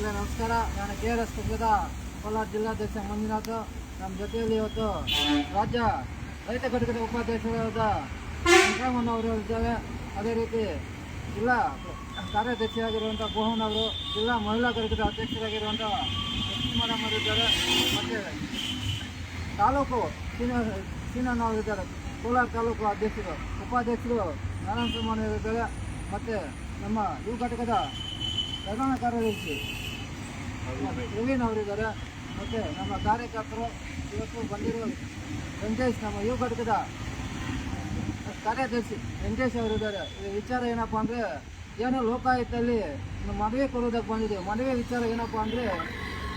ಮೊದಲೇ ನಮಸ್ಕಾರ. ನಾನು ಕೆ ಆರ್ ಎಸ್ ಪಕ್ಷದ ಕೋಲಾರ ಜಿಲ್ಲಾಧ್ಯಕ್ಷ ಮಂಜುನಾಥ್. ನಮ್ಮ ಜೊತೆಯಲ್ಲಿ ಇವತ್ತು ರಾಜ್ಯ ರೈತ ಘಟಕದ ಉಪಾಧ್ಯಕ್ಷರಾದ ವೆಂಕಟರಮಣ ಅವರು ಇದ್ದಾರೆ. ಅದೇ ರೀತಿ ಜಿಲ್ಲಾ ಕಾರ್ಯಾಧ್ಯಕ್ಷರಾಗಿರುವಂಥ ಮೋಹನ್ ಅವರು, ಜಿಲ್ಲಾ ಮಹಿಳಾ ಘಟಕದ ಅಧ್ಯಕ್ಷರಾಗಿರುವಂಥ ಲಕ್ಷ್ಮೀ ಮೇಡಮ್ ಅವರು ಇದ್ದಾರೆ. ಮತ್ತು ತಾಲೂಕು ಸೀನ ಸೀನಣ್ಣ ಅವರು ಇದ್ದಾರೆ. ಕೋಲಾರ ತಾಲೂಕು ಅಧ್ಯಕ್ಷರು, ಉಪಾಧ್ಯಕ್ಷರು ನಾರಾಯಣ ಸುಮನ್ ಅವರು ಇದ್ದಾರೆ. ಮತ್ತು ನಮ್ಮ ಯುವ ಘಟಕದ ಪ್ರಧಾನ ಕಾರ್ಯದರ್ಶಿ ಪ್ರವೀಣ್ ಅವರಿದ್ದಾರೆ. ಮತ್ತು ನಮ್ಮ ಕಾರ್ಯಕರ್ತರು ಇವತ್ತು ಬಂದಿರುವ ವೆಂಕಟೇಶ್, ನಮ್ಮ ಯುವ ಘಟಕದ ಕಾರ್ಯದರ್ಶಿ ವೆಂಕಟೇಶ್ ಅವರಿದ್ದಾರೆ. ವಿಚಾರ ಏನಪ್ಪ ಅಂದರೆ, ಏನೋ ಲೋಕಾಯುಕ್ತಲ್ಲಿ ಮನವಿ ಕೊಡೋದಕ್ಕೆ ಬಂದಿದ್ದೀವಿ ಮನವಿ ವಿಚಾರ ಏನಪ್ಪ ಅಂದರೆ,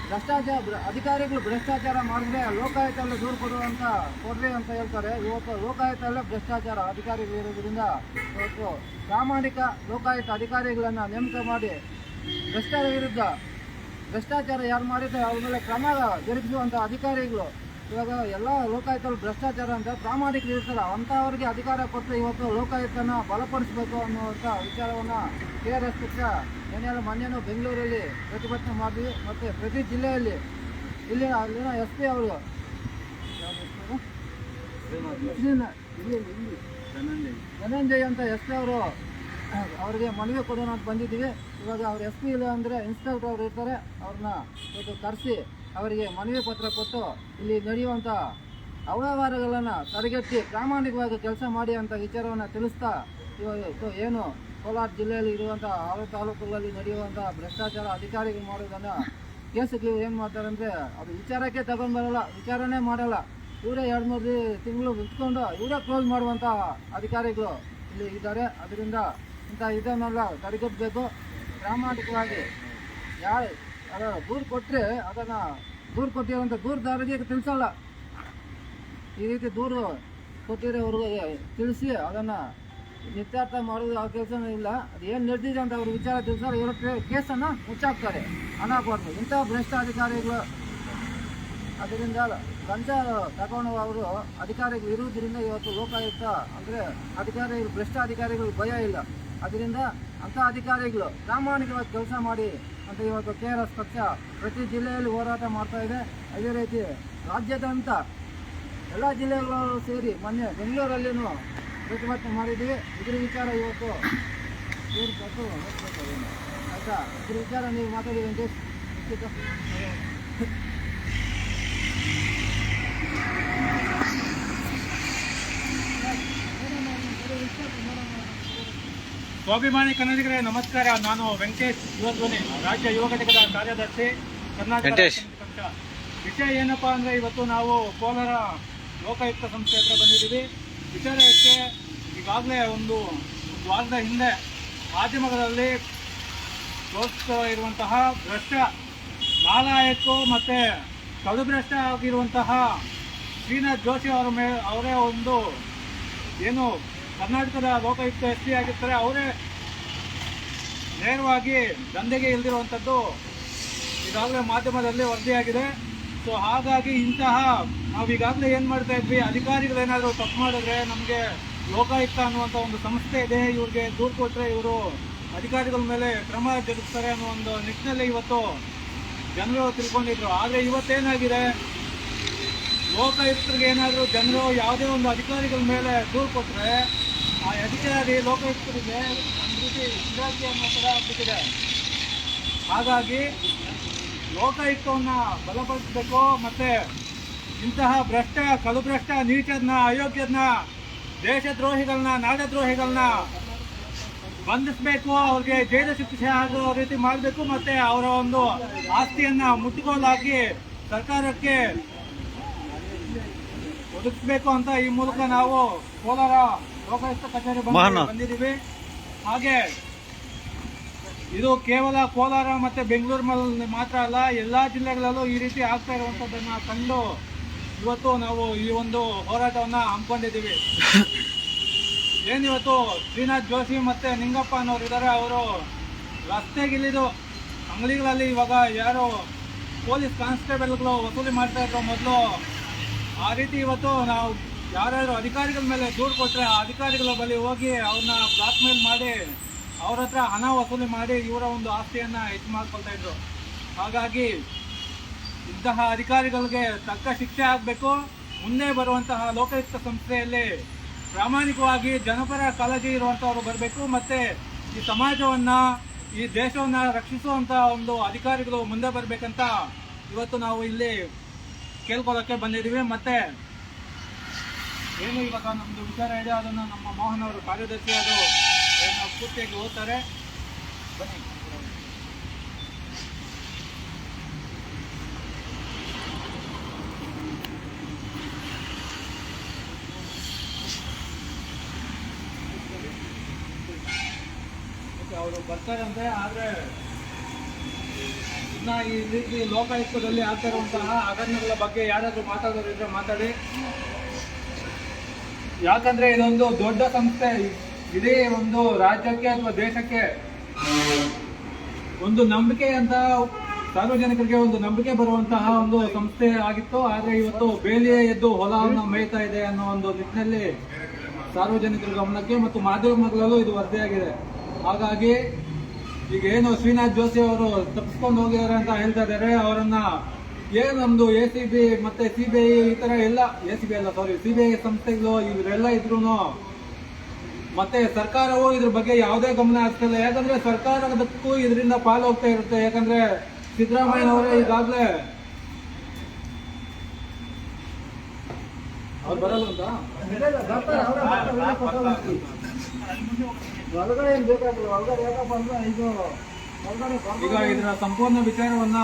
ಭ್ರಷ್ಟಾಚಾರ ಅಧಿಕಾರಿಗಳು ಭ್ರಷ್ಟಾಚಾರ ಮಾಡಿದ್ರೆ ಲೋಕಾಯುಕ್ತಲ್ಲಿ ದೂರು ಕೊಡುವಂತ ಕೊಡ್ರಿ ಅಂತ ಹೇಳ್ತಾರೆ. ಇವತ್ತು ಲೋಕಾಯುಕ್ತಲ್ಲೇ ಭ್ರಷ್ಟಾಚಾರ ಅಧಿಕಾರಿಗಳು ಇರೋದ್ರಿಂದ ಇವತ್ತು ಪ್ರಾಮಾಣಿಕ ಲೋಕಾಯುಕ್ತ ಅಧಿಕಾರಿಗಳನ್ನು ನೇಮಕ ಮಾಡಿ ಭ್ರಷ್ಟರ ವಿರುದ್ಧ ಭ್ರಷ್ಟಾಚಾರ ಯಾರು ಮಾಡಿದ್ರೆ ಅವ್ರ ಮೇಲೆ ಕ್ರಮ ಜರುಗಿಸುವಂಥ ಅಧಿಕಾರಿಗಳು. ಇವಾಗ ಎಲ್ಲ ಲೋಕಾಯುಕ್ತರು ಭ್ರಷ್ಟಾಚಾರ ಅಂತ ಪ್ರಾಮಾಣಿಕರು ಅಂತ ಅಂಥವ್ರಿಗೆ ಅಧಿಕಾರ ಕೊಟ್ಟರೆ ಇವತ್ತು ಲೋಕಾಯುಕ್ತನ ಬಲಪಡಿಸಬೇಕು ಅನ್ನುವಂಥ ವಿಚಾರವನ್ನು ಕೆ ಆರ್ ಎಸ್ ಪಕ್ಷ ಏನೆಲ್ಲ ಮೊನ್ನೆನೂ ಬೆಂಗಳೂರಲ್ಲಿ ಪ್ರತಿಭಟನೆ ಮಾಡಿದ್ವಿ ಮತ್ತು ಪ್ರತಿ ಜಿಲ್ಲೆಯಲ್ಲಿ. ಇಲ್ಲಿ ಅಲ್ಲಿನ ಎಸ್ ಪಿ ಅವರು ಧನಂಜಯ್. ಧನಂಜಯ್ ಅಂತ ಎಸ್ ಪಿ ಅವರು, ಅವರಿಗೆ ಮನವಿ ಕೊಡೋಣ ಅಂತ ಬಂದಿದ್ದೀವಿ. ಇವಾಗ ಅವ್ರು ಎಸ್ ಪಿ ಇಲ್ಲ ಅಂದರೆ ಇನ್ಸ್ಪೆಕ್ಟರ್ ಅವರು ಇರ್ತಾರೆ ಅವ್ರನ್ನ ಇವತ್ತು ಕರೆಸಿ, ಅವರಿಗೆ ಮನವಿ ಪತ್ರ ಕೊಟ್ಟು ಇಲ್ಲಿ ನಡೆಯುವಂಥ ಅವ್ಯವಹಾರಗಳನ್ನು ತಡೆಗಟ್ಟಿ ಪ್ರಾಮಾಣಿಕವಾಗಿ ಕೆಲಸ ಮಾಡಿ ಅಂತ ವಿಚಾರವನ್ನು ತಿಳಿಸ್ತಾ ಇವತ್ತು ಏನು ಕೋಲಾರ ಜಿಲ್ಲೆಯಲ್ಲಿ ಇರುವಂಥ ಆರು ತಾಲೂಕುಗಳಲ್ಲಿ ನಡೆಯುವಂಥ ಭ್ರಷ್ಟಾಚಾರ ಅಧಿಕಾರಿಗಳು ಮಾಡೋದನ್ನು ಕೇಸಿಗೆ ಏನು ಮಾಡ್ತಾರೆ ಅಂದರೆ ಅದು ವಿಚಾರಕ್ಕೆ ತಗೊಂಡು ಬರಲ್ಲ, ವಿಚಾರಣೆ ಮಾಡಲ್ಲ. ಇವರೇ ಎರಡು, ಮೂರು ತಿಂಗಳು ಬಿಟ್ಕೊಂಡು ಇವರೇ ಕ್ಲೋಸ್ ಮಾಡುವಂಥ ಅಧಿಕಾರಿಗಳು ಇಲ್ಲಿ ಇದ್ದಾರೆ. ಅದರಿಂದ ಇಂಥ ಇದನ್ನೆಲ್ಲ ತಡೆಗಟ್ಟಬೇಕು ಪ್ರಾಮಾಣಿಕವಾಗಿ ಯಾರು ಅದ ದೂರು ಕೊಟ್ಟರೆ ಅದನ್ನು ದೂರು ಕೊಟ್ಟಿರೋಂಥ ದೂರದಾರಿಗೆ ತಿಳಿಸಲ್ಲ. ಈ ರೀತಿ ದೂರು ಕೊಟ್ಟಿರೋವ್ರಿಗೆ ತಿಳಿಸಿ ಅದನ್ನು ನಿತ್ಯಾರ್ಥ ಮಾಡೋದು ಆ ಕೆಲಸನೂ ಇಲ್ಲ. ಅದು ಏನು ನಡೆದಿದೆ ಅಂತ ಅವ್ರ ವಿಚಾರ ತಿಳಿಸಲ್ಲ ಇವರ ಕೇಸನ್ನು ಮುಚ್ಚಾಕ್ತಾರೆ. ಹಣ ಕೊಟ್ಟು ಇಂಥ ಭ್ರಷ್ಟ ಅಧಿಕಾರಿಗಳು ಅದರಿಂದ ಲಂಚ ತಗೊಂಡು ಅವರು ಅಧಿಕಾರಿಗಳು ಇರುವುದರಿಂದ ಇವತ್ತು ಲೋಕಾಯುಕ್ತ ಅಂದರೆ ಅಧಿಕಾರಿಗಳು, ಭ್ರಷ್ಟ ಅಧಿಕಾರಿಗಳು ಭಯ ಇಲ್ಲ. ಅದರಿಂದ ಅಂಥ ಅಧಿಕಾರಿಗಳು ಪ್ರಾಮಾಣಿಕವಾಗಿ ಕೆಲಸ ಮಾಡಿ ಅಂತ ಇವತ್ತು ಕೆ ಆರ್ ಎಸ್ ಪಕ್ಷ ಪ್ರತಿ ಜಿಲ್ಲೆಯಲ್ಲಿ ಹೋರಾಟ ಮಾಡ್ತಾ ಇದೆ. ಅದೇ ರೀತಿ ರಾಜ್ಯದಂತ ಎಲ್ಲ ಜಿಲ್ಲೆಗಳು ಸೇರಿ ಮೊನ್ನೆ ಬೆಂಗಳೂರಲ್ಲಿನೂ ಪ್ರತಿಭಟನೆ ಮಾಡಿದ್ದೀವಿ. ಇದ್ರ ವಿಚಾರ ಇವತ್ತು ಆಯ್ತಾ? ಇದ್ರ ವಿಚಾರ ನೀವು ಮಾತಾಡಿ ಅಂತ. ಸ್ವಾಭಿಮಾನಿ ಕನ್ನಡಿಗರೇ ನಮಸ್ಕಾರ. ನಾನು ವೆಂಕಟೇಶ್ ಯುವಧ್ವನಿ ರಾಜ್ಯ ಯುವ ಘಟಕದ ಕಾರ್ಯದರ್ಶಿ ಕರ್ನಾಟಕ. ವಿಷಯ ಏನಪ್ಪಾ ಅಂದ್ರೆ ಇವತ್ತು ನಾವು ಕೋಲಾರ ಲೋಕಾಯುಕ್ತ ಸಂಸ್ಥೆ ಹತ್ರ ಬಂದಿದ್ದೀವಿ. ವಿಚಾರಕ್ಕೆ ಈಗಾಗಲೇ ಒಂದು ವಾರದ ಹಿಂದೆ ಮಾಧ್ಯಮಗಳಲ್ಲಿ ತೋರಿಸ್ತಾ ಇರುವಂತಹ ಭ್ರಷ್ಟ ನಾಲಾಯಕು ಮತ್ತೆ ಕಡು ಭ್ರಷ್ಟ ಆಗಿರುವಂತಹ ಶ್ರೀನಾಥ್ ಜೋಶಿ ಅವರ ಮೇಲೆ ಅವರೇ ಒಂದು ಏನು ಕರ್ನಾಟಕದ ಲೋಕಾಯುಕ್ತ ಎಸ್ ಪಿ ಆಗಿರ್ತಾರೆ, ಅವರೇ ನೇರವಾಗಿ ದಂಧೆಗೆ ಇಲ್ದಿರುವಂಥದ್ದು ಈಗಾಗಲೇ ಮಾಧ್ಯಮದಲ್ಲಿ ವರದಿಯಾಗಿದೆ. ಸೊ ಹಾಗಾಗಿ ಇಂತಹ ನಾವು ಈಗಾಗಲೇ ಏನು ಮಾಡ್ತಾ ಇದ್ವಿ? ಅಧಿಕಾರಿಗಳೇನಾದರೂ ತಪ್ಪು ಮಾಡಿದ್ರೆ ನಮಗೆ ಲೋಕಾಯುಕ್ತ ಅನ್ನುವಂಥ ಒಂದು ಸಂಸ್ಥೆ ಇದೆ, ಇವ್ರಿಗೆ ದೂರು ಕೊಟ್ಟರೆ ಇವರು ಅಧಿಕಾರಿಗಳ ಮೇಲೆ ಕ್ರಮ ಜರುಗಿಸ್ತಾರೆ ಅನ್ನೋ ಒಂದು ನಿಟ್ಟಿನಲ್ಲಿ ಇವತ್ತು ಜನರು ತಿಳ್ಕೊಂಡಿದ್ರು. ಆದರೆ ಇವತ್ತೇನಾಗಿದೆ? ಲೋಕಾಯುಕ್ತರಿಗೆ ಏನಾದರೂ ಜನರು ಯಾವುದೇ ಒಂದು ಅಧಿಕಾರಿಗಳ ಮೇಲೆ ದೂರು ಕೊಟ್ಟರೆ ಅಧಿಕಾರಿ ಲೋಕಾಯುಕ್ತರಿಗೆ ಒಂದು ರೀತಿ ಇಲಾಖೆ ಅನ್ನೋ ಥರ ಆಗ್ಬಿಟ್ಟಿದೆ ಹಾಗಾಗಿ ಲೋಕಾಯುಕ್ತವನ್ನು ಬಲಪಡಿಸಬೇಕು ಮತ್ತು ಇಂತಹ ಭ್ರಷ್ಟ ಕಳುಭ್ರಷ್ಟ ನೀಚದನ್ನ ಅಯೋಗ್ಯದನ್ನ ದೇಶದ್ರೋಹಿಗಳನ್ನ, ನಾಡದ್ರೋಹಿಗಳನ್ನ ಬಂಧಿಸಬೇಕು, ಅವ್ರಿಗೆ ಜೈಲ ಶಿಕ್ಷೆ ಆಗೋ ರೀತಿ ಮಾಡಬೇಕು ಮತ್ತು ಅವರ ಒಂದು ಆಸ್ತಿಯನ್ನು ಮುಟ್ಟುಗೋಲಾಗಿ ಸರ್ಕಾರಕ್ಕೆ ಒದಗಿಸ್ಬೇಕು ಅಂತ ಈ ಮೂಲಕ ನಾವು ಕೋಲಾರ ಲೋಕಾಯುಕ್ತ ಕಚೇರಿ. ಬಂದಿದ್ದೀವಿ. ಹಾಗೆ ಇದು ಕೇವಲ ಕೋಲಾರ ಮತ್ತು ಬೆಂಗಳೂರಿನಲ್ಲಿ ಮಾತ್ರ ಅಲ್ಲ ಎಲ್ಲ ಜಿಲ್ಲೆಗಳಲ್ಲೂ ಈ ರೀತಿ ಆಗ್ತಾ ಇರುವಂಥದ್ದನ್ನು ಕಂಡು ಇವತ್ತು ನಾವು ಈ ಒಂದು ಹೋರಾಟವನ್ನ ಹಮ್ಮಿಕೊಂಡಿದ್ದೀವಿ. ಏನಿವತ್ತು ಶ್ರೀನಾಥ್ ಜೋಶಿ ಮತ್ತು ನಿಂಗಪ್ಪ ಅನ್ನೋರು ಇದ್ದಾರೆ ಅವರು ರಸ್ತೆಗಿಳಿದು ಅಂಗಡಿಗಳಲ್ಲಿ ಇವಾಗ ಯಾರು ಪೊಲೀಸ್ ಕಾನ್ಸ್ಟೇಬಲ್ಗಳು ವಸೂಲಿ ಮಾಡ್ತಾ ಇದ್ರು ಮೊದಲು. ಆ ರೀತಿ ಇವತ್ತು ನಾವು ಯಾರ್ಯಾರು ಅಧಿಕಾರಿಗಳ ಮೇಲೆ ದೂರು ಕೊಟ್ಟರೆ ಆ ಅಧಿಕಾರಿಗಳ ಬಳಿ ಹೋಗಿ ಅವ್ರನ್ನ ಬ್ಲಾಕ್ ಮೇಲ್ ಮಾಡಿ ಅವ್ರ ಹತ್ರ ಹಣ ವಸೂಲಿ ಮಾಡಿ ಇವರ ಒಂದು ಆಸ್ತಿಯನ್ನು ಹೆಚ್ಚು ಮಾಡ್ಕೊಳ್ತಾ ಇದ್ರು. ಹಾಗಾಗಿ ಇಂತಹ ಅಧಿಕಾರಿಗಳಿಗೆ ತಕ್ಕ ಶಿಕ್ಷೆ ಆಗಬೇಕು. ಮುಂದೆ ಬರುವಂತಹ ಲೋಕಾಯುಕ್ತ ಸಂಸ್ಥೆಯಲ್ಲಿ ಪ್ರಾಮಾಣಿಕವಾಗಿ ಜನಪರ ಕಾಳಜಿ ಇರುವಂಥವ್ರು ಬರಬೇಕು ಮತ್ತೆ ಈ ಸಮಾಜವನ್ನ, ಈ ದೇಶವನ್ನ ರಕ್ಷಿಸುವಂತ ಒಂದು ಅಧಿಕಾರಿಗಳು ಮುಂದೆ ಬರಬೇಕಂತ ಇವತ್ತು ನಾವು ಇಲ್ಲಿ ಕೇಳ್ಕೊಳ್ಳೋಕ್ಕೆ ಬಂದಿದ್ದೀವಿ. ಮತ್ತೆ ಏನು ಇವಾಗ ನಮ್ಮದು ವಿಚಾರ ಇದೆ, ಅದನ್ನು ನಮ್ಮ ಮೋಹನ್ ಅವರು ಕಾರ್ಯದರ್ಶಿ ಅದು ಅದನ್ನ ಪೂರ್ತಿಯಾಗಿ ಓದ್ತಾರೆ. ಬನ್ನಿ. ಅವರು ಬರ್ತಾರಂತೆ, ಆದರೆ ಇನ್ನ ಈ ರೀತಿ ಲೋಕಾಯುಕ್ತದಲ್ಲಿ ಆಗ್ತಾ ಇರುವಂತಹ ಹಗರಣಗಳ ಬಗ್ಗೆ ಯಾರಾದರೂ ಮಾತಾಡೋರಿದ್ರೆ ಮಾತಾಡಿ. ಯಾಕಂದ್ರೆ ಇದೊಂದು ದೊಡ್ಡ ಸಂಸ್ಥೆ. ಇಡೀ ಒಂದು ರಾಜ್ಯಕ್ಕೆ ಅಥವಾ ದೇಶಕ್ಕೆ ಒಂದು ನಂಬಿಕೆ ಅಂತ ಸಾರ್ವಜನಿಕರಿಗೆ ಒಂದು ನಂಬಿಕೆ ಬರುವಂತಹ ಒಂದು ಸಂಸ್ಥೆ ಆಗಿತ್ತು. ಆದ್ರೆ ಇವತ್ತು ಬೇಲಿಯೇ ಎದ್ದು ಹೊಲವನ್ನು ಮೇಯ್ತಾ ಇದೆ ಅನ್ನೋ ಒಂದು ನಿಟ್ಟಿನಲ್ಲಿ ಸಾರ್ವಜನಿಕರ ಗಮನಕ್ಕೆ ಮತ್ತು ಮಾಧ್ಯಮಗಳಲ್ಲೂ ಇದು ವರದಿಯಾಗಿದೆ. ಹಾಗಾಗಿ ಈಗ ಏನು ಶ್ರೀನಾಥ್ ಜೋಶಿ ಅವರು ತಪ್ಪಿಸ್ಕೊಂಡು ಹೋಗಿದ್ದಾರೆ ಅಂತ ಹೇಳ್ತಾ ಇದ್ದಾರೆ, ಅವರನ್ನ ಏನು ನಮ್ದು ಎ ಸಿ ಬಿ ಮತ್ತೆ ಸಿ ಬಿ ಐ ಈ ತರ ಎಲ್ಲ ಎ ಸಿ ಬಿ ಅಲ್ಲ ಸಾರಿ ಸಿ ಬಿ ಐ ಸಂಸ್ಥೆಗಳು ಇವರೆಲ್ಲ ಇದ್ರು ಮತ್ತೆ ಸರ್ಕಾರವು ಇದ್ರ ಬಗ್ಗೆ ಯಾವುದೇ ಗಮನ ಹರಿಸ್ತಿಲ್ಲ. ಯಾಕಂದ್ರೆ ಸರ್ಕಾರದಕ್ಕೂ ಇದರಿಂದ ಪಾಲು ಹೋಗ್ತಾ ಇರುತ್ತೆ. ಯಾಕಂದ್ರೆ ಸಿದ್ದರಾಮಯ್ಯನವರೇ ಈಗಾಗಲೇ ಅವ್ರು ಬರಲ್ಲ ಅಂತ? ಒಳಗಡೆ ಏನ್ ಬೇಕಾಗಿಲ್ಲ ಒಳಗಡೆ ಯಾಕಪ್ಪ ಅಂದ್ರೆ ಇದು ಈಗ ಇದರ ಸಂಪೂರ್ಣ ವಿಚಾರವನ್ನ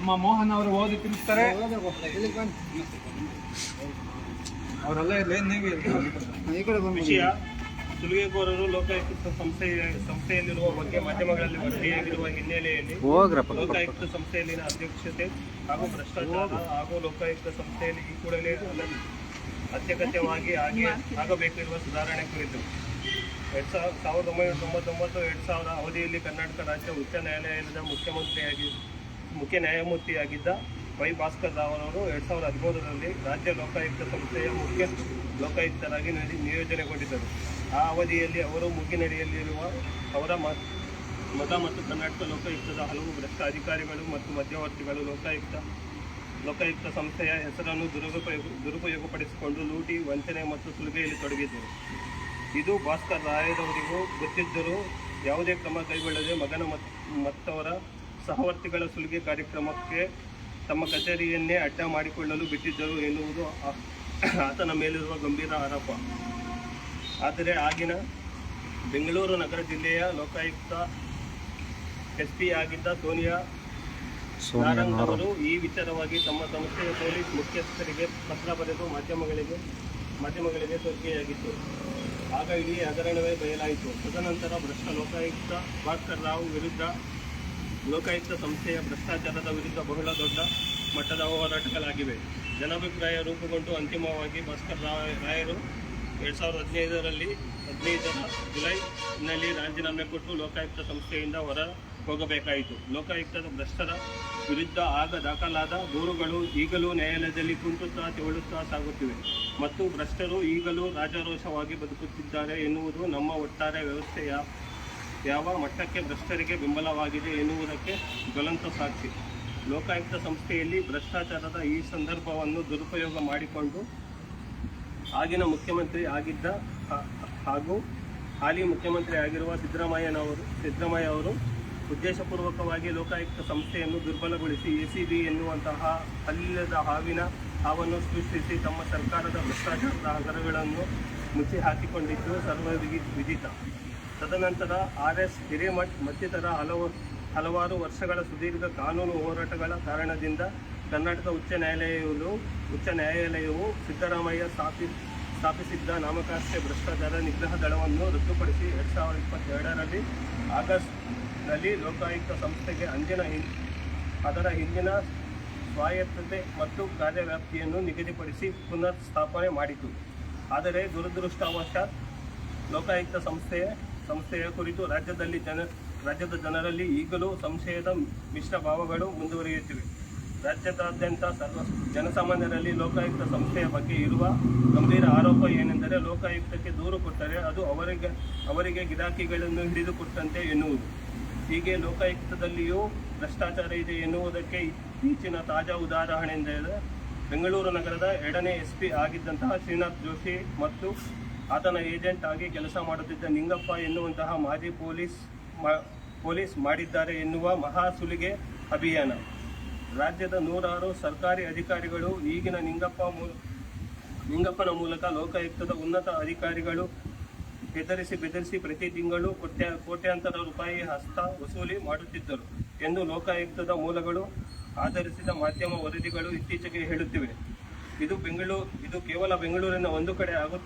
ನಮ್ಮ ಮೋಹನ್ ಅವರು ಓದಿ ತಿಳಿಸ್ತಾರೆ. ಅವರೆಲ್ಲ ಇರಲಿ ನೀವೇ ವಿಷಯ ಸುಲಿಗೆಕೋರರು ಲೋಕಾಯುಕ್ತ ಸಂಸ್ಥೆ ಸಂಸ್ಥೆಯಲ್ಲಿರುವ ಬಗ್ಗೆ ಮಾಧ್ಯಮಗಳಲ್ಲಿ ವರದಿಯಾಗಿರುವ ಹಿನ್ನೆಲೆಯಲ್ಲಿ ಲೋಕಾಯುಕ್ತ ಸಂಸ್ಥೆಯಲ್ಲಿನ ಅಧ್ಯಕ್ಷತೆ ಹಾಗೂ ಭ್ರಷ್ಟಾಚಾರ ಹಾಗೂ ಲೋಕಾಯುಕ್ತ ಸಂಸ್ಥೆಯಲ್ಲಿ ಈ ಕೂಡಲೇ ಅತ್ಯಗತ್ಯವಾಗಿ ಆಗಿ ಆಗಬೇಕಿರುವ ಸುಧಾರಣೆ ಕುರಿತು. ಎರಡ್ ಸಾವಿರದ ಸಾವಿರದ ಒಂಬೈನೂರ ತೊಂಬತ್ತೊಂಬತ್ತು ಎರಡ್ ಸಾವಿರ ಅವಧಿಯಲ್ಲಿ ಕರ್ನಾಟಕ ರಾಜ್ಯ ಉಚ್ಚ ನ್ಯಾಯಾಲಯದ ಮುಖ್ಯಮಂತ್ರಿಯಾಗಿ ಮುಖ್ಯ ನ್ಯಾಯಮೂರ್ತಿಯಾಗಿದ್ದ ವೈ ಭಾಸ್ಕರ್ ರಾವ್ ಅವರು ಎರಡ್ ಸಾವಿರದ ಹದಿಮೂರರಲ್ಲಿ ರಾಜ್ಯ ಲೋಕಾಯುಕ್ತ ಸಂಸ್ಥೆಯ ಮುಖ್ಯ ಲೋಕಾಯುಕ್ತರಾಗಿ ನಿಯೋಜ- ನಿಯೋಜನೆಗೊಂಡಿದ್ದರು. ಆ ಅವಧಿಯಲ್ಲಿ ಅವರು ಮುಗಿನಡಿಯಲ್ಲಿರುವ ಅವರ ಮತ ಮತ್ತು ಕರ್ನಾಟಕ ಲೋಕಾಯುಕ್ತದ ಹಲವು ಭ್ರಷ್ಟ ಅಧಿಕಾರಿಗಳು ಮತ್ತು ಮಧ್ಯವರ್ತಿಗಳು ಲೋಕಾಯುಕ್ತ ಲೋಕಾಯುಕ್ತ ಸಂಸ್ಥೆಯ ಹೆಸರನ್ನು ದುರುಪಯೋಗ, ದುರುಪಯೋಗಪಡಿಸಿಕೊಂಡು ಲೂಟಿ, ವಂಚನೆ ಮತ್ತು ಸುಲಿಗೆಯಲ್ಲಿ ತೊಡಗಿದ್ದರು. ಇದು ಭಾಸ್ಕರ್ ರಾಯರವರಿಗೂ ಗೊತ್ತಿದ್ದರೂ ಯಾವುದೇ ಕ್ರಮ ಕೈಗೊಳ್ಳದೆ ಮಗನ ಮತ್, ಮತ್ತವರ ಸಹವರ್ತಿಗಳ ಸುಲಿಗೆ ಕಾರ್ಯಕ್ರಮಕ್ಕೆ ತಮ್ಮ ಕಚೇರಿಯನ್ನೇ ಅಡ್ಡ ಮಾಡಿಕೊಳ್ಳಲು ಬಿಟ್ಟಿದ್ದರು ಎನ್ನುವುದು ಆತನ ಮೇಲಿರುವ ಗಂಭೀರ ಆರೋಪ. ಆದರೆ ಆಗಿನ ಬೆಂಗಳೂರು ನಗರ ಜಿಲ್ಲೆಯ ಲೋಕಾಯುಕ್ತ ಎಸ್ ಪಿ ಆಗಿದ್ದ ಸೋನಿಯಾ ನಾರಾಯಣ್ ಅವರು ಈ ವಿಚಾರವಾಗಿ ತಮ್ಮ ಸಂಸ್ಥೆಯ ಪೊಲೀಸ್ ಮುಖ್ಯಸ್ಥರಿಗೆ ಪತ್ರ ಬರೆದು ಮಾಧ್ಯಮಗಳಿಗೆ ಮಾಧ್ಯಮಗಳಿಗೆ ಸೋರಿಕೆಯಾಗಿತ್ತು ಆಗ ಇಡೀ ಹಗರಣವೇ ಬಯಲಾಯಿತು. ತದನಂತರ ಭ್ರಷ್ಟ ಲೋಕಾಯುಕ್ತ ಭಾಸ್ಕರ್ ರಾವ್ ವಿರುದ್ಧ ಲೋಕಾಯುಕ್ತ ಸಂಸ್ಥೆಯ ಭ್ರಷ್ಟಾಚಾರದ ವಿರುದ್ಧ ಬಹಳ ದೊಡ್ಡ ಮಟ್ಟದ ಹೋರಾಟಗಳಾಗಿವೆ. ಜನಾಭಿಪ್ರಾಯ ರೂಪುಗೊಂಡು ಅಂತಿಮವಾಗಿ ಭಾಸ್ಕರ್ ರಾಯ್ ರಾಯರು ಎರಡು ಸಾವಿರದ ಹದಿನೈದರಲ್ಲಿ ಹದಿನೈದರ ಜುಲೈನಲ್ಲಿ ರಾಜೀನಾಮೆ ಕೊಟ್ಟು ಲೋಕಾಯುಕ್ತ ಸಂಸ್ಥೆಯಿಂದ ಹೊರ ಹೋಗಬೇಕಾಯಿತು. ಲೋಕಾಯುಕ್ತದ ಭ್ರಷ್ಟರ ವಿರುದ್ಧ ಆಗ ದಾಖಲಾದ ದೂರುಗಳು ಈಗಲೂ ನ್ಯಾಯಾಲಯದಲ್ಲಿ ಕುಂಟುತ್ತಾ ತೆವಳುತ್ತಾ ಸಾಗುತ್ತಿವೆ ಮತ್ತು ಭ್ರಷ್ಟರು ಈಗಲೂ ರಾಜಾರೋಷವಾಗಿ ಬದುಕುತ್ತಿದ್ದಾರೆ ಎನ್ನುವುದು ನಮ್ಮ ಒಟ್ಟಾರೆ ವ್ಯವಸ್ಥೆಯ ಯಾವ ಮಟ್ಟಕ್ಕೆ ಭ್ರಷ್ಟರಿಗೆ ಬೆಂಬಲವಾಗಿದೆ ಎನ್ನುವುದಕ್ಕೆ ಜ್ವಲಂತ ಸಾಕ್ಷಿ. ಲೋಕಾಯುಕ್ತ ಸಂಸ್ಥೆಯಲ್ಲಿ ಭ್ರಷ್ಟಾಚಾರದ ಈ ಸಂದರ್ಭವನ್ನು ದುರುಪಯೋಗ ಮಾಡಿಕೊಂಡು ಆಗಿನ ಮುಖ್ಯಮಂತ್ರಿ ಆಗಿದ್ದ ಹಾಗೂ ಹಾಲಿ ಮುಖ್ಯಮಂತ್ರಿ ಆಗಿರುವ ಸಿದ್ದರಾಮಯ್ಯನವರು ಸಿದ್ದರಾಮಯ್ಯ ಅವರು ಉದ್ದೇಶಪೂರ್ವಕವಾಗಿ ಲೋಕಾಯುಕ್ತ ಸಂಸ್ಥೆಯನ್ನು ದುರ್ಬಲಗೊಳಿಸಿ ಎ ಸಿ ಬಿ ಎನ್ನುವಂತಹ ಅಲ್ಲಿಲ್ಲದ ಹಾವಿನ ಹಾವನ್ನು ಸೃಷ್ಟಿಸಿ ತಮ್ಮ ಸರ್ಕಾರದ ಭ್ರಷ್ಟಾಚಾರದ ಹಗರಗಳನ್ನು ಮುಚ್ಚಿ ಹಾಕಿಕೊಂಡಿದ್ದು ಸರ್ವ ವಿದಿತ ತದನಂತರ ಆರ್ ಎಸ್ ಹಿರೇಮಠ್ ಮತ್ತಿತರ ಹಲವು ಹಲವಾರು ವರ್ಷಗಳ ಸುದೀರ್ಘ ಕಾನೂನು ಹೋರಾಟಗಳ ಕಾರಣದಿಂದ ಕರ್ನಾಟಕ ಉಚ್ಚ ನ್ಯಾಯಾಲಯವು ಉಚ್ಚ ನ್ಯಾಯಾಲಯವು ಸಿದ್ದರಾಮಯ್ಯ ಸ್ಥಾಪಿ, ಸ್ಥಾಪಿಸಿದ್ದ ನಾಮಕಾಸ್ತೆ ಭ್ರಷ್ಟಾಚಾರ ನಿಗ್ರಹ ದಳವನ್ನು ರದ್ದುಪಡಿಸಿ ಎರಡು ಸಾವಿರದ ಇಪ್ಪತ್ತೆರಡರಲ್ಲಿ ಆಗಸ್ಟ್ನಲ್ಲಿ ಲೋಕಾಯುಕ್ತ ಸಂಸ್ಥೆಗೆ ಅಂದಿನ ಹಿಂ- ಅದರ ಹಿಂದಿನ ಸ್ವಾಯತ್ತತೆ ಮತ್ತು ಕಾರ್ಯವ್ಯಾಪ್ತಿಯನ್ನು ನಿಗದಿಪಡಿಸಿ ಪುನರ್ ಸ್ಥಾಪನೆ ಮಾಡಿತು. ಆದರೆ ದುರದೃಷ್ಟವಶಾತ್ ಲೋಕಾಯುಕ್ತ ಸಂಸ್ಥೆಯ ಸಂಸ್ಥೆಯ ಕುರಿತು ರಾಜ್ಯದಲ್ಲಿ ಜನ, ರಾಜ್ಯದ ಜನರಲ್ಲಿ ಈಗಲೂ ಸಂಶಯದ ಮಿಶ್ರ ಭಾವಗಳು ಮುಂದುವರಿಯುತ್ತಿವೆ. ರಾಜ್ಯದಾದ್ಯಂತ ಸರ್ವ ಜನಸಾಮಾನ್ಯರಲ್ಲಿ ಲೋಕಾಯುಕ್ತ ಸಂಸ್ಥೆಯ ಬಗ್ಗೆ ಇರುವ ಗಂಭೀರ ಆರೋಪ ಏನೆಂದರೆ ಲೋಕಾಯುಕ್ತಕ್ಕೆ ದೂರು ಕೊಟ್ಟರೆ ಅದು ಅವರಿಗೆ ಅವರಿಗೆ ಗಿರಾಕಿಗಳನ್ನು ಹಿಡಿದುಕೊಟ್ಟಂತೆ ಎನ್ನುವುದು. ಹೀಗೆ ಲೋಕಾಯುಕ್ತದಲ್ಲಿಯೂ ಭ್ರಷ್ಟಾಚಾರ ಇದೆ ಎನ್ನುವುದಕ್ಕೆ ಇತ್ತೀಚಿನ ತಾಜಾ ಉದಾಹರಣೆ ಎಂದರೆ ಬೆಂಗಳೂರು ನಗರದ ಎರಡನೇ ಎಸ್ ಪಿ ಆಗಿದ್ದಂತಹ ಶ್ರೀನಾಥ್ ಜೋಶಿ ಮತ್ತು ಆತನ ಏಜೆಂಟ್ ಆಗಿ ಕೆಲಸ ಮಾಡುತ್ತಿದ್ದ ನಿಂಗಪ್ಪ ಎನ್ನುವಂತಹ ಮಾಜಿ ಪೊಲೀಸ್ ಪೊಲೀಸ್ ಮಾಡಿದ್ದಾರೆ ಎನ್ನುವ ಮಹಾ ಸುಲಿಗೆ ಅಭಿಯಾನ. ರಾಜ್ಯದ ನೂರಾರು ಸರ್ಕಾರಿ ಅಧಿಕಾರಿಗಳು, ಈಗಿನ ನಿಂಗಪ್ಪ ನಿಂಗಪ್ಪನ ಮೂಲಕ ಲೋಕಾಯುಕ್ತದ ಉನ್ನತ ಅಧಿಕಾರಿಗಳು ಬೆದರಿಸಿ ಬೆದರಿಸಿ ಪ್ರತಿ ತಿಂಗಳು ಕೋಟ್ಯ, ಕೋಟ್ಯಾಂತರ ರೂಪಾಯಿ ಹಸ್ತ ವಸೂಲಿ ಮಾಡುತ್ತಿದ್ದರು ಎಂದು ಲೋಕಾಯುಕ್ತದ ಮೂಲಗಳು ಆಧರಿಸಿದ ಮಾಧ್ಯಮ ವರದಿಗಳು ಇತ್ತೀಚೆಗೆ ಹೇಳುತ್ತಿವೆ. ಇದು ಬೆಂಗಳೂರು, ಇದು ಕೇವಲ ಬೆಂಗಳೂರಿನ ಒಂದು ಕಡೆ ಆಗು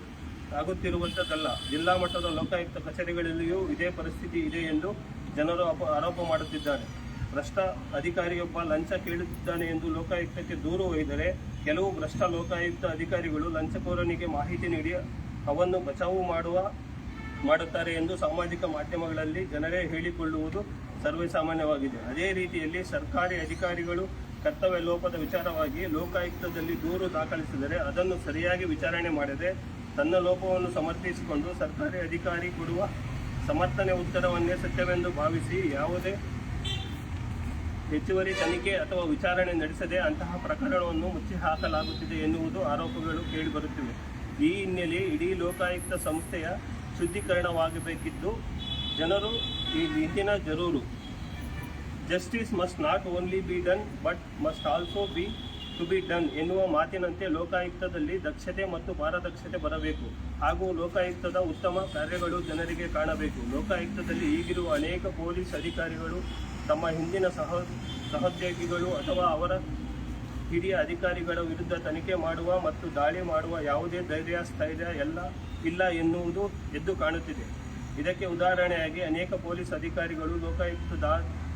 ಆಗುತ್ತಿರುವಂಥದ್ದಲ್ಲ ಜಿಲ್ಲಾ ಮಟ್ಟದ ಲೋಕಾಯುಕ್ತ ಕಚೇರಿಗಳಲ್ಲಿಯೂ ಇದೇ ಪರಿಸ್ಥಿತಿ ಇದೆ ಎಂದು ಜನರು ಆರೋಪ ಮಾಡುತ್ತಿದ್ದಾರೆ. ಭ್ರಷ್ಟ ಅಧಿಕಾರಿಯೊಬ್ಬ ಲಂಚ ಕೇಳುತ್ತಿದ್ದಾನೆ ಎಂದು ಲೋಕಾಯುಕ್ತಕ್ಕೆ ದೂರು ಒಯ್ದರೆ ಕೆಲವು ಭ್ರಷ್ಟ ಲೋಕಾಯುಕ್ತ ಅಧಿಕಾರಿಗಳು ಲಂಚಕೋರನಿಗೆ ಮಾಹಿತಿ ನೀಡಿ ಅವನ್ನು ಬಚಾವು ಮಾಡುವ, ಮಾಡುತ್ತಾರೆ ಎಂದು ಸಾಮಾಜಿಕ ಮಾಧ್ಯಮಗಳಲ್ಲಿ ಜನರೇ ಹೇಳಿಕೊಳ್ಳುವುದು ಸರ್ವೇ ಸಾಮಾನ್ಯವಾಗಿದೆ ಅದೇ ರೀತಿಯಲ್ಲಿ ಸರ್ಕಾರಿ ಅಧಿಕಾರಿಗಳು ಕರ್ತವ್ಯ ಲೋಪದ ವಿಚಾರವಾಗಿ ಲೋಕಾಯುಕ್ತದಲ್ಲಿ ದೂರು ದಾಖಲಿಸಿದರೆ ಅದನ್ನು ಸರಿಯಾಗಿ ವಿಚಾರಣೆ ಮಾಡದೆ ತನ್ನ ಲೋಪವನ್ನು ಸಮರ್ಥಿಸಿಕೊಂಡು ಸರ್ಕಾರಿ ಅಧಿಕಾರಿ ಕೊಡುವ ಸಮರ್ಥನೆ ಉತ್ತರವನ್ನೇ ಸತ್ಯವೆಂದು ಭಾವಿಸಿ ಯಾವುದೇ ಹೆಚ್ಚುವರಿ ತನಿಖೆ ಅಥವಾ ವಿಚಾರಣೆ ನಡೆಸದೆ ಅಂತಹ ಪ್ರಕರಣವನ್ನು ಮುಚ್ಚಿ ಹಾಕಲಾಗುತ್ತಿದೆ ಎನ್ನುವುದು ಆರೋಪಗಳು ಕೇಳಿಬರುತ್ತಿವೆ. ಈ ಹಿನ್ನೆಲೆ ಇಡೀ ಲೋಕಾಯುಕ್ತ ಸಂಸ್ಥೆಯ ಶುದ್ಧೀಕರಣವಾಗಬೇಕಿದ್ದು ಜನರು ಈ ಇಂದಿನ ಜರೂರು. Justice must not only be done but must also be to be done ಎನ್ನುವ ಮಾತಿನಂತೆ ಲೋಕಾಯುಕ್ತದಲ್ಲಿ ದಕ್ಷತೆ ಮತ್ತು ಪಾರದಕ್ಷತೆ ಬರಬೇಕು. ಹಾಗೂ ಲೋಕಾಯುಕ್ತದ ಉತ್ತಮ ಕಾರ್ಯಗಳು ಜನರಿಗೆ ಕಾಣಬೇಕು. ಲೋಕಾಯುಕ್ತದಲ್ಲಿ ಈಗಿರುವ ಅನೇಕ ಪೊಲೀಸ್ ಅಧಿಕಾರಿಗಳು ತಮ್ಮ ಹಿಂದಿನ ಸಹ, ಸಹೋದ್ಯೋಗಿಗಳು ಅಥವಾ ಅವರ ಹಿರಿಯ ಅಧಿಕಾರಿಗಳ ವಿರುದ್ಧ ತನಿಖೆ ಮಾಡುವ ಮತ್ತು ದಾಳಿ ಮಾಡುವ ಯಾವುದೇ ಧೈರ್ಯ, ಸ್ಥೈರ್ಯ ಎಲ್ಲ ಇಲ್ಲ ಎನ್ನುವುದು ಎದ್ದು ಕಾಣುತ್ತಿದೆ. ಇದಕ್ಕೆ ಉದಾಹರಣೆಯಾಗಿ ಅನೇಕ ಪೊಲೀಸ್ ಅಧಿಕಾರಿಗಳು ಲೋಕಾಯುಕ್ತ ದಾ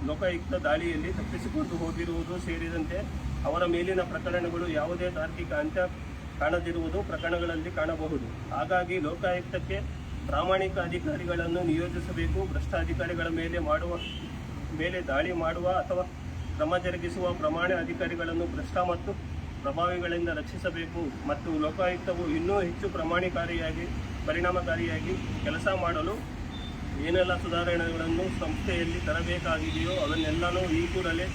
ಲೋಕಾಯುಕ್ತ ದಾಳಿಯಲ್ಲಿ ತಪ್ಪಿಸಿಕೊಂಡು ಹೋಗಿರುವುದು ಸೇರಿದಂತೆ ಅವರ ಮೇಲಿನ ಪ್ರಕರಣಗಳು ಯಾವುದೇ ತಾರ್ಕಿಕ ಅಂತ್ಯ ಕಾಣದಿರುವುದು ಪ್ರಕರಣಗಳಲ್ಲಿ ಕಾಣಬಹುದು. ಹಾಗಾಗಿ ಲೋಕಾಯುಕ್ತಕ್ಕೆ ಪ್ರಾಮಾಣಿಕ ಅಧಿಕಾರಿಗಳನ್ನು ನಿಯೋಜಿಸಬೇಕು ಭ್ರಷ್ಟ ಅಧಿಕಾರಿಗಳ ಮೇಲೆ ಮಾಡುವ, ಮೇಲೆ ದಾಳಿ ಮಾಡುವ ಅಥವಾ ಕ್ರಮ ಜರುಗಿಸುವ ಪ್ರಮಾಣ ಅಧಿಕಾರಿಗಳನ್ನು ಭ್ರಷ್ಟ ಮತ್ತು ಪ್ರಭಾವಿಗಳಿಂದ ರಕ್ಷಿಸಬೇಕು ಮತ್ತು ಲೋಕಾಯುಕ್ತವು ಇನ್ನೂ ಹೆಚ್ಚು ಪ್ರಮಾಣಿಕಾರಿಯಾಗಿ, ಪರಿಣಾಮಕಾರಿಯಾಗಿ ಕೆಲಸ ಮಾಡಲು ಏನೆಲ್ಲ ಸುಧಾರಣೆಗಳನ್ನು ಸಂಸ್ಥೆಯಲ್ಲಿ ತರಬೇಕಾಗಿದೆಯೋ ಅದನ್ನೆಲ್ಲನೂ ಈ ಕೂಡಲೇ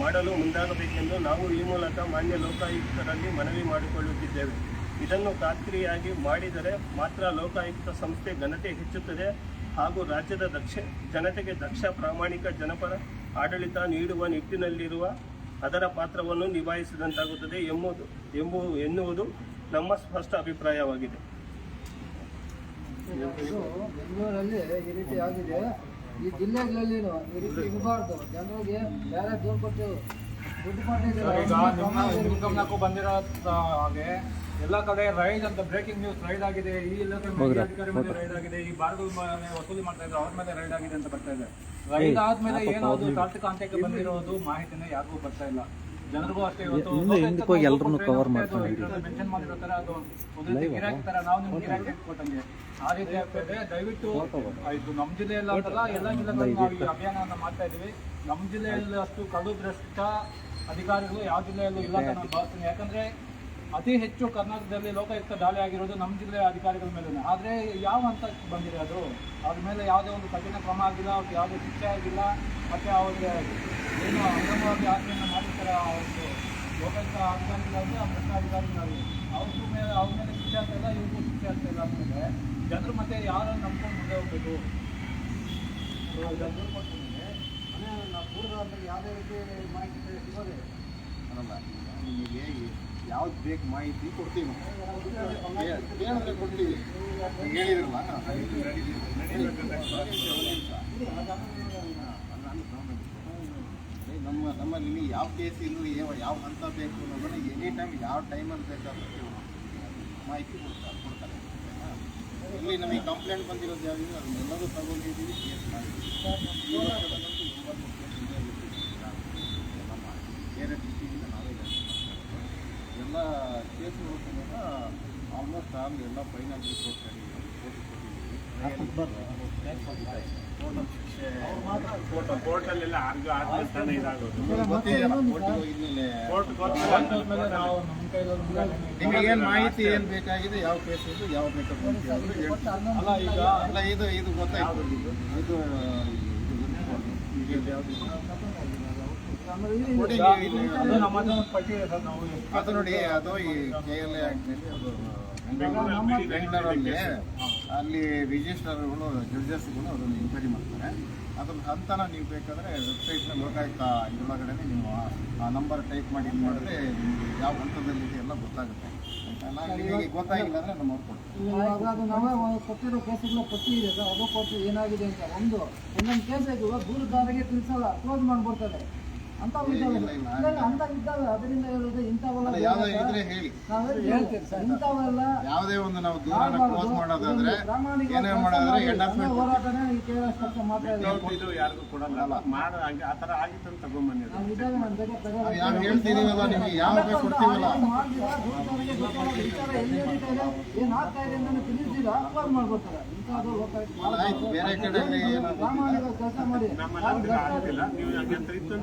ಮಾಡಲು ಮುಂದಾಗಬೇಕೆಂದು ನಾವು ಈ ಮೂಲಕ ಮಾನ್ಯ ಲೋಕಾಯುಕ್ತರಲ್ಲಿ ಮನವಿ ಮಾಡಿಕೊಳ್ಳುತ್ತಿದ್ದೇವೆ. ಇದನ್ನು ಖಾತ್ರಿಯಾಗಿ ಮಾಡಿದರೆ ಮಾತ್ರ ಲೋಕಾಯುಕ್ತ ಸಂಸ್ಥೆ ಘನತೆ ಹೆಚ್ಚುತ್ತದೆ ಹಾಗೂ ರಾಜ್ಯದ ದಕ್ಷ, ಜನತೆಗೆ ದಕ್ಷ ಪ್ರಾಮಾಣಿಕ ಜನಪರ ಆಡಳಿತ ನೀಡುವ ನಿಟ್ಟಿನಲ್ಲಿರುವ ಅದರ ಪಾತ್ರವನ್ನು ನಿಭಾಯಿಸಿದಂತಾಗುತ್ತದೆ ಎಂಬುದು, ಎಂಬು, ಎನ್ನುವುದು ನಮ್ಮ ಸ್ಪಷ್ಟ ಅಭಿಪ್ರಾಯವಾಗಿದೆ. ಬೆಂಗಳೂರಲ್ಲಿ ಈ ರೀತಿ ಆಗಿದೆ. ಈ ಜಿಲ್ಲೆಗಳಲ್ಲಿ ಇರಬಾರ್ದು ಜನರಿಗೆ ಬೇರೆ ದೂರು ಕೊಟ್ಟು ದುಡ್ಡು ಕೊಟ್ಟಿದ್ದಾರೆ ಬಂದಿರೋ ಹಾಗೆ ಎಲ್ಲ ಕಡೆ ರೈಡ್ ಅಂತ ಬ್ರೇಕಿಂಗ್ ನ್ಯೂಸ್ ರೈಡ್ ಆಗಿದೆ. ಈ ಅಧಿಕಾರಿ ಮೇಲೆ ರೈಡ್ ಆಗಿದೆ. ಈ ಮೇಲೆ ವಸೂಲಿ ಮಾಡ್ತಾ ಇದ್ದಾರೆ. ಅವ್ರ ಮೇಲೆ ರೈಡ್ ಆಗಿದೆ ಅಂತ ಬರ್ತಾ ಇದೆ. ರೈಡ್ ಆದ್ಮೇಲೆ ಏನೋ ಅದು ಅಂತ್ಯಕ್ಕೆ ಬಂದಿರೋದು ಮಾಹಿತಿನೇ ಯಾರಿಗೂ ಬರ್ತಾ ಇಲ್ಲ. ಜನರಿಗೂ ಅಷ್ಟೇ ಇವತ್ತು ಮೆನ್ಷನ್ ಮಾಡಿರೋ ತರ ಅದು ಒಂದು ರೀತಿ ಗಿರಾಕಿ ನಾವು ನಿಮ್ಗೆ ಗಿರಾಕಿ ಕೊಟ್ಟಂಗೆ. ಆ ರೀತಿ ಆಗ್ತದೆ ದಯವಿಟ್ಟು ಇದು ನಮ್ಮ ಜಿಲ್ಲೆಯಲ್ಲಿ ಅಂತಲ್ಲ ಎಲ್ಲ ಜಿಲ್ಲೆಗಳಲ್ಲಿ ನಾವು ಈ ಅಭಿಯಾನವನ್ನು ಮಾಡ್ತಾ ಇದೀವಿ ನಮ್ಮ ಜಿಲ್ಲೆಯಲ್ಲಿ ಅಷ್ಟು ಕಡು ಭ್ರಷ್ಟ ಅಧಿಕಾರಿಗಳು ಯಾವ ಜಿಲ್ಲೆಯಲ್ಲೂ ಇಲ್ಲ ಅಂತ ನಾನು ಭಾವಿಸ್ತೀನಿ. ಯಾಕಂದ್ರೆ ಅತಿ ಹೆಚ್ಚು ಕರ್ನಾಟಕದಲ್ಲಿ ಲೋಕಾಯುಕ್ತ ದಾಳಿ ಆಗಿರೋದು ನಮ್ಮ ಜಿಲ್ಲೆಯ ಅಧಿಕಾರಿಗಳ ಮೇಲೆ ಆದ್ರೆ ಯಾವ ಹಂತಕ್ಕೆ ಬಂದಿದೆ ಅದು? ಅವ್ರ ಮೇಲೆ ಯಾವುದೇ ಒಂದು ಕಠಿಣ ಕ್ರಮ ಆಗಿಲ್ಲ ಅವ್ರಿಗೆ ಯಾವುದೇ ಶಿಕ್ಷೆ ಆಗಿಲ್ಲ ಮತ್ತೆ ಅವ್ರಿಗೆ ಏನು ಅಕ್ರಮವಾಗಿ ಆಚರಣೆ ಮಾಡಿರ್ತಾರೆ ಅವ್ರಿಗೆ ಲೋಕಾಯುಕ್ತ ಅಧಿಕಾರಿಗಳಾಗಲಿ ಆ ಭ್ರಷ್ಟ ಅಧಿಕಾರಿಗಳಾಗಲಿ ಅವ್ರ ಮೇಲೆ ಅವ್ರ ಮೇಲೆ ಶಿಕ್ಷೆ ಆಗ್ತಾ ಇಲ್ಲ ಇವ್ರಿಗೂ ಶಿಕ್ಷೆ ಆಗ್ತಾ ಇಲ್ಲ ಅಂದಮೇಲೆ ಜನರು ಮತ್ತೆ ಯಾರನ್ನು ನಂಬ್ಕೊಂಡು ಮುಂದೆ ಹೋಗ್ಬೇಕು? ಜನರು ಕೊಡ್ತೀನಿ ಮನೆ ನಾವು ಅಂತ ಯಾವುದೇ ರೀತಿ ಮಾಹಿತಿ ಸಿಗೋದೇ ಅಲ್ಲ ನಿಮಗೆ ಯಾವ್ದು ಬೇಕು ಮಾಹಿತಿ ಕೊಡ್ತೀವಿ ಕೇಳಿದ್ರೆ ಕೊಡ್ತೀವಿ ಹೇಳಿದ್ರಲ್ಲ ನಮ್ಮ ನಮ್ಮಲ್ಲಿ ಇಲ್ಲಿ ಯಾವ ಕೇಸ್ ಇಲ್ಲೂ ಯಾವ ಯಾವ ಹಂತ ಬೇಕು ಅನ್ನೋದನ್ನು ಎನಿ ಟೈಮ್ ಯಾವ ಟೈಮಲ್ಲಿ ಬೇಕಾದ್ರೂ. ಮಾಹಿತಿ ಕೊಡ್ತಾರೆ ಕೊಡ್ತಾರೆ? ಇಲ್ಲಿ ನಮಗೆ ಕಂಪ್ಲೇಂಟ್ ಬಂದಿರೋದು ಯಾವ್ದು ಅದನ್ನೆಲ್ಲರೂ ತಗೊಂಡಿದ್ದೀವಿ ಕೇಸ್ ಮಾಡಿದ್ದೀವಿ ಕೇಸ್ ಬೇರೆ ಡಿಸ್ಟಿಕ್ಕಿಂದ ನಾವೇ. ಎಲ್ಲ ಕೇಸ್ಗಳು ಕೂಡ ಆಲ್ಮೋಸ್ಟ್ ಆಲ್ ಎಲ್ಲ ಫೈನಲ್ ರಿಪೋರ್ಟ್ ಕೈಯಲ್ಲಿ ನಿಮಗೇನು ಮಾಹಿತಿ ಏನು ಬೇಕಾಗಿದೆ? ಯಾವ ಕೇಸ್ ಇದು, ಯಾವ ಅಲ್ಲ, ಈಗ ಇದು ಇದು ಗೊತ್ತಾಯ್ತು. ಇದು ಅದು ನೋಡಿ, ಅದು ಈ ಕೆ ಎಲ್ ಎ ಅದು ಬೆಂಗಳೂರಲ್ಲಿ ಅಲ್ಲಿ ರಿಜಿಸ್ಟ್ರರ್ಗಳು ಜಡ್ಜಸ್ಗಳು ಅದನ್ನು ಎಂಕ್ವೈರಿ ಮಾಡ್ತಾರೆ. ಅದ್ರ ಹಂತನ ನೀವು ಬೇಕಾದರೆ ವೆಬ್ಸೈಟ್ನ ಲೋಕಾಯುಕ್ತ ಇದರೊಳಗಡೆ ನೀವು ಆ ನಂಬರ್ ಟೈಪ್ ಮಾಡಿ ಇದು ಮಾಡಿದ್ರೆ ನಿಮಗೆ ಯಾವ ಹಂತದಲ್ಲಿದೆ ಎಲ್ಲ ಗೊತ್ತಾಗುತ್ತೆ. ನಿಮಗೆ ಗೊತ್ತಾಗಿಲ್ಲ ಅಂದರೆ ನಾವೇ ಒಂದು ಕೊಟ್ಟಿರೋ ಕೇಸುಗಳ ಪಟ್ಟಿ ಇದೆ ಸರ್. ಅದು ಕೊಟ್ಟು ಏನಾಗಿದೆ ಅಂತ. ಒಂದು ಒಂದೊಂದು ಕೇಸ್ ದೂರದಾರಿಗೆ ತಿಳಿಸಲ್ಲ ಕ್ಲೋಸ್ ಮಾಡ್ಬಿಡ್ತಾರೆ ಅಂಥವು ಇದ್ದಾವೆ ಇಲ್ಲ, ಇಲ್ಲ. ಇಲ್ಲ, ಅಂಥವು ಇದ್ದಾವೆ ಅದರಿಂದ ಹೇಳೋದು ಇಂಥವೆಲ್ಲ ಇದ್ರೆ ಹೇಳಿ. ನಾವೇ ಹೇಳ್ತೀವಿ ಸರ್ ಇಂಥವೆಲ್ಲ ಯಾವುದೇ ಒಂದು ನಾವು ದೂರನ ಕ್ಲೋಸ್ ಮಾಡೋದಾದ್ರೆ ಏನೇ ಮಾಡೋದ್ರೆ ಎಂಡಾಸ್ಮೆಂಟ್ ಹೋರಾಟನೇ ಈ ಕೆ ಪಕ್ಷ ಮಾತ್ರ ಇದೆ. ಇದು ಯಾರಿಗೂ ಕೊಡಲ್ಲ. ಮಾಡ ಹಂಗೆ ಆ ಥರ ಆಗಿತ್ತು ಅಂತ ತಗೊಂಬನ್ನಿ. ಯಾವ ಹೇಳ್ತಿದೀವಲ್ಲ ನಿಮಗೆ? ಯಾವ ಕೊಡ್ತೀವಲ್ಲ? ವಿಚಾರ ಎಲ್ಲಿ ಏನ್ ಆಗ್ತಾ ಇದೆ ಅಂತ ತಿಳಿಸಿಲ್ಲ ಕ್ಲೋಸ್ ಮಾಡ್ಬಿಡ್ತಾರೆ ಇಂಥದ್ದು ಲೋಕಾಯುಕ್ತ ಬೇರೆ ಕಡೆ ಪ್ರಾಮಾಣಿಕ ಕೆಲಸ ಮಾಡಿ. ನಮ್ಮ ನೀವು ಹಂಗೆ ಅಂತ ಇತ್ತು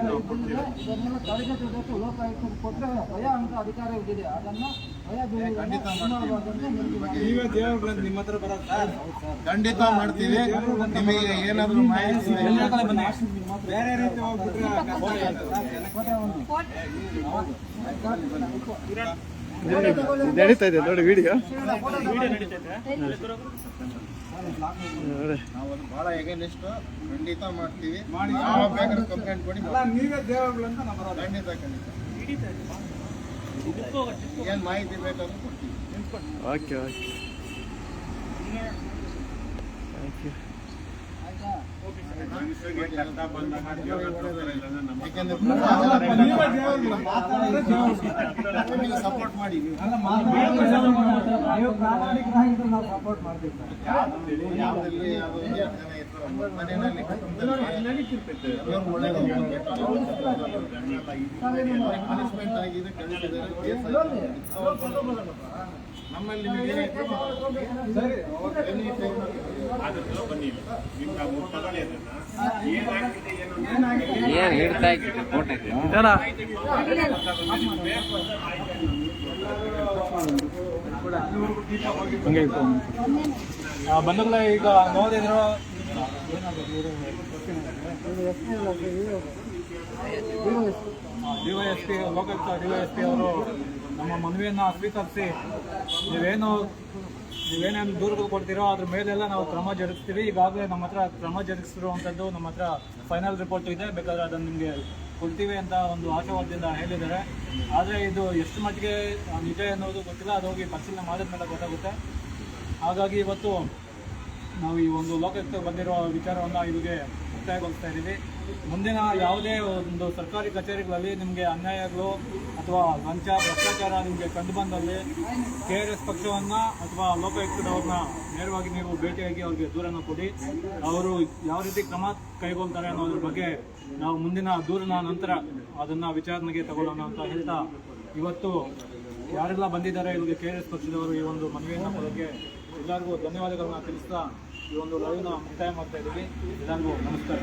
ಅಂತ ಕೊಟ್ಟರೆ ಅಧಿಕಾರ ಇದೆ ಅದನ್ನ ಖಂಡಿತ ಮಾಡ್ತೀವಿ. ನಿಮ್ಗೆ ನಾನು ನೀವೇ ದೇವರುಗಳು ನಿಮ್ಮ ಹತ್ರ ಬರೋದು ಖಂಡಿತ ಮಾಡ್ತೀವಿ ನಿಮಗೆ ಏನಾದರೂ ಮಾಹಿತಿ ಬೇರೆ ರೀತಿ ಹೋಗ್ಬಿಟ್ರೆ. ನಡೀತಾ ಇದೆ ನೋಡಿ ವಿಡಿಯೋ ನಾವು ಅದು ಬಹಳ ಎಗೇನಿಸ್ಟ್. ಖಂಡಿತ ಮಾಡ್ತೀವಿ. ಮಾಡಿ. ಯಾವ ಬೇಕಾದ್ರೂ ಕಂಪ್ಲೇಂಟ್ ಕೊಡಿ. ಅಲ್ಲ ನೀವೇ ದೇವರುಗಳು ಅಂತ ನಾವು ಖಂಡಿತ ಖಂಡಿತ. ಏನು ಮಾಹಿತಿ ಬೇಕಾದ್ರೂ ಕೊಡ್ತೀವಿ. Okay okay. Thank you support ಮಾಡಿ ಸಪೋರ್ಟ್ ಮಾಡ್ತೀವಿ. ಯಾವುದಲ್ಲಿ ಯಾವುದೋ ಮನೆಯಲ್ಲಿ ಪನಿಷ್ಮೆಂಟ್ ಆಗಿದೆ. ನಮ್ಮಲ್ಲಿ ನಿಮಗೆ ಬನ್ನಿ ನಿಮ್ಮ ಏನು ಹೇಳ್ತಾ ಇದ್ದೀವಿ ಫೋಟೋ ಈಗ ನೋಡಿದ್ರು? D Y S P, Lokayukta D Y S P ಅವರು ನಮ್ಮ ಮನವಿಯನ್ನು ಸ್ವೀಕರಿಸಿ ನೀವೇನು ನೀವೇನೇನು ದೂರುಗಳು ಕೊಡ್ತೀರೋ ಅದ್ರ ಮೇಲೆಲ್ಲ ನಾವು ಕ್ರಮ ಜರುಗಿಸ್ತೀವಿ. ಈಗಾಗಲೇ ನಮ್ಮ ಹತ್ರ ಕ್ರಮ ಜರುಗಿಸಿರುವಂಥದ್ದು ನಮ್ಮ ಹತ್ರ ಫೈನಲ್ ರಿಪೋರ್ಟ್ ಇದೆ. ಬೇಕಾದ್ರೆ ಅದನ್ನು ನಿಮಗೆ ಕೊಡ್ತೀವಿ ಅಂತ ಒಂದು ಆಶಾವಾದದಿಂದ ಹೇಳಿದ್ದಾರೆ. ಆದರೆ ಇದು ಎಷ್ಟು ಮಟ್ಟಿಗೆ ನಿಜ ಎನ್ನುವುದು ಗೊತ್ತಿಲ್ಲ. ಅದು ಹೋಗಿ ಪರಿಶೀಲನೆ ಮಾಡಿದ ಮೇಲೆ ಗೊತ್ತಾಗುತ್ತೆ. ಹಾಗಾಗಿ ಇವತ್ತು ನಾವು ಈ ಒಂದು ಲೋಕಕ್ಕೆ ಬಂದಿರೋ ವಿಚಾರವನ್ನು ಇಲ್ಲಿಗೆ ಮುಕ್ತಾಯಗೊಳಿಸ್ತಾ ಇದ್ದೀವಿ. ಮುಂದಿನ ಯಾವುದೇ ಒಂದು ಸರ್ಕಾರಿ ಕಚೇರಿಗಳಲ್ಲಿ ನಿಮಗೆ ಅನ್ಯಾಯಗಳು ಅಥವಾ ಲಂಚ, ಭ್ರಷ್ಟಾಚಾರ ನಿಮಗೆ ಕಂಡು ಬಂದಲ್ಲಿ ಕೆ ಆರ್ ಎಸ್ ಪಕ್ಷವನ್ನು ಅಥವಾ ಲೋಕಾಯುಕ್ತದವ್ರನ್ನ ನೇರವಾಗಿ ನೀವು ಭೇಟಿಯಾಗಿ ಅವರಿಗೆ ದೂರನ್ನು ಕೊಡಿ. ಅವರು ಯಾವ ರೀತಿ ಕ್ರಮ ಕೈಗೊಳ್ತಾರೆ ಅನ್ನೋದ್ರ ಬಗ್ಗೆ ನಾವು ಮುಂದಿನ ದೂರಿನ ನಂತರ ಅದನ್ನು ವಿಚಾರಣೆಗೆ ತಗೊಳ್ಳೋಣ ಅಂತ ಹೇಳ್ತಾ ಇವತ್ತು ಯಾರೆಲ್ಲ ಬಂದಿದ್ದಾರೆ ಇಲ್ಲಿಗೆ ಕೆ ಆರ್ ಎಸ್ ಪಕ್ಷದವರು ಈ ಒಂದು ಮನವಿಯನ್ನು ಬಗ್ಗೆ ಎಲ್ಲರಿಗೂ ಧನ್ಯವಾದಗಳನ್ನ ತಿಳಿಸ್ತಾ ಈ ಒಂದು ಲೈವ್ನ ಮುಕ್ತಾಯ ಮಾಡ್ತಾ ಇದ್ದೀವಿ. ಎಲ್ಲರಿಗೂ ನಮಸ್ಕಾರ.